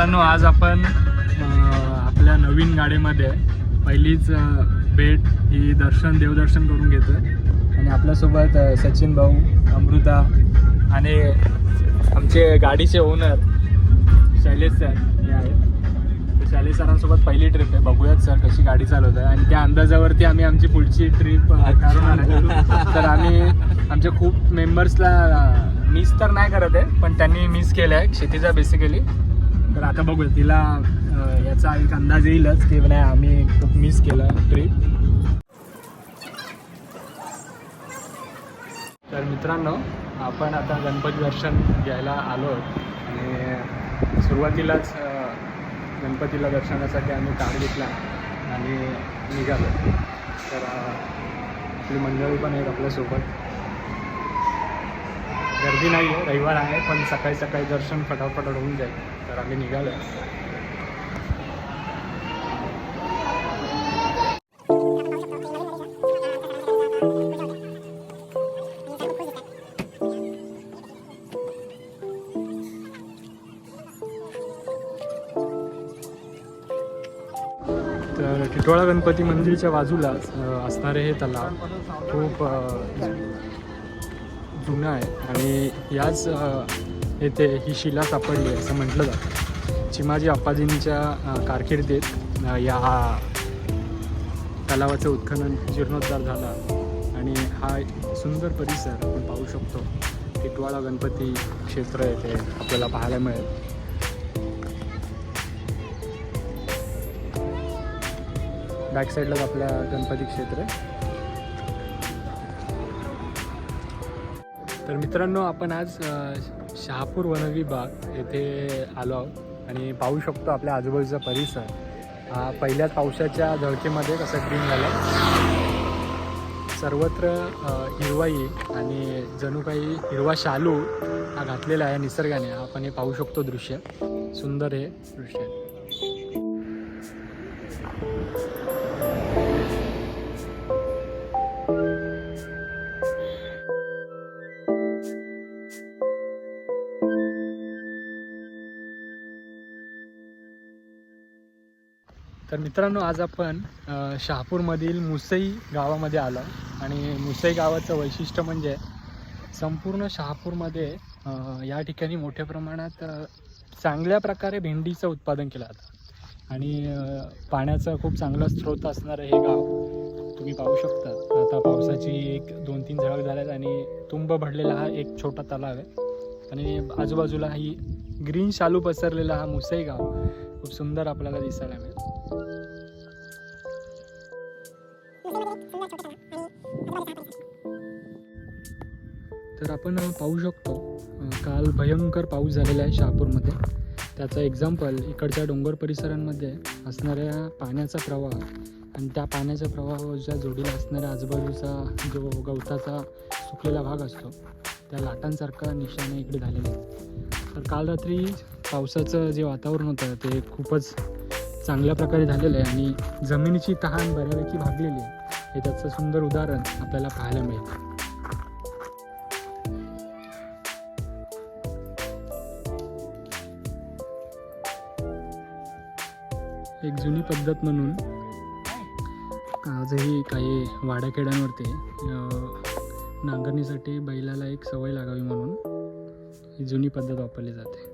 मित्रांनो आज आपण आपल्या नवीन गाडीमध्ये पहिलीच भेट ही दर्शन देवदर्शन करून घेतो आणि आपल्यासोबत सचिन भाऊ अमृता आणि आमचे गाडीचे ओनर शैलेश सर हे आहेत. शैलेश सरांसोबत पहिली ट्रिप आहे. बघूयात सर कशी गाडी चालवत आहे आणि त्या अंदाजावरती आम्ही आमची पुढची ट्रिप करून आलो तर आम्ही आमच्या खूप मेंबर्सला मिस तर नाही करत आहे पण त्यांनी मिस केलं आहे शेतीचा बेसिकली तर आता बघूया तिला याचा एक अंदाज येईलच की नाही आम्ही खूप मिस केलं ट्रिप तर मित्रांनो आपण आता गणपती दर्शन घ्यायला आलो आणि सुरुवातीलाच गणपतीला दर्शनासाठी आम्ही कार घेतला आणि निघालो. तर आपली मंडळी पण आहेत आपल्यासोबत. गर्दी नाही आहे रविवार आहे पण सकाळी सकाळी दर्शन फटाफट होऊन जाईल. तर आम्ही निघालो. तर टिटोळा गणपती मंदिरच्या बाजूलाच असणारे हे तलाव खूप जुनं आहे आणि याच येथे ही शिला सापडली आहे असं म्हटलं जातं. चिमाजी अप्पाजींच्या कारकिर्दीत या तलावाचं उत्खनन जीर्णोद्धार झाला आणि हा एक सुंदर परिसर आपण पाहू शकतो. टिटवाळा गणपती क्षेत्र येथे आपल्याला पाहायला मिळेल. बॅक साईडलाच आपल्या गणपती क्षेत्र आहे. तर मित्रांनो आपण आज शहापूर वनविभाग येथे आलो आहोत आणि पाहू शकतो आपल्या आजूबाजूचा परिसर. हा पहिल्याच पावसाच्या झळकेमध्ये कसं ग्रीन झालं. सर्वत्र हिरवाई आणि जणू काही हिरवा शालू हा घातलेला आहे निसर्गाने. आपण हे पाहू शकतो दृश्य. सुंदर हे दृश्य तर मित्रांनो आज आपण शहापूरमधील मुसई गावामध्ये आलो. आणि मुसई गावाचं वैशिष्ट्य म्हणजे संपूर्ण शहापूरमध्ये या ठिकाणी मोठ्या प्रमाणात चांगल्या प्रकारे भेंडीचं उत्पादन केलं जातं. आणि पाण्याचा खूप चांगला स्रोत असणारं हे गाव तुम्ही पाहू शकता. आता पावसाची एक दोन तीन झळक झाल्यात आणि तुंब भरलेला हा एक छोटा तलाव आहे. आणि आजूबाजूला ही ग्रीन शालू पसरलेला हा मुसई गाव. खूप सुंदर आपल्याला दिसायला मिळेल. तर आपण पाहू शकतो काल भयंकर पाऊस झालेला आहे शहापूरमध्ये. त्याचा एक्झाम्पल इकडच्या डोंगर परिसरांमध्ये असणाऱ्या पाण्याचा प्रवाह आणि त्या पाण्याच्या प्रवाहाच्या जोडीला असणाऱ्या आजूबाजूचा जो गवताचा सुकलेला भाग असतो त्या लाटांसारखा निशाणा इकडे झालेला आहे. तर काल रात्री पावसाचं जे वातावरण होतं ते खूपच चांगल्या प्रकारे झालेलं आहे आणि जमिनीची तहान बऱ्यापैकी भागलेली आहे. हे त्याचं सुंदर उदाहरण आपल्याला पाहायला मिळतं एक जुनी पद्धत म्हणून आजही काही वाड्याखेड्यांवरती नांगरणीसाठी बैलाला एक सवय लागावी म्हणून ही जुनी पद्धत वापरली जाते.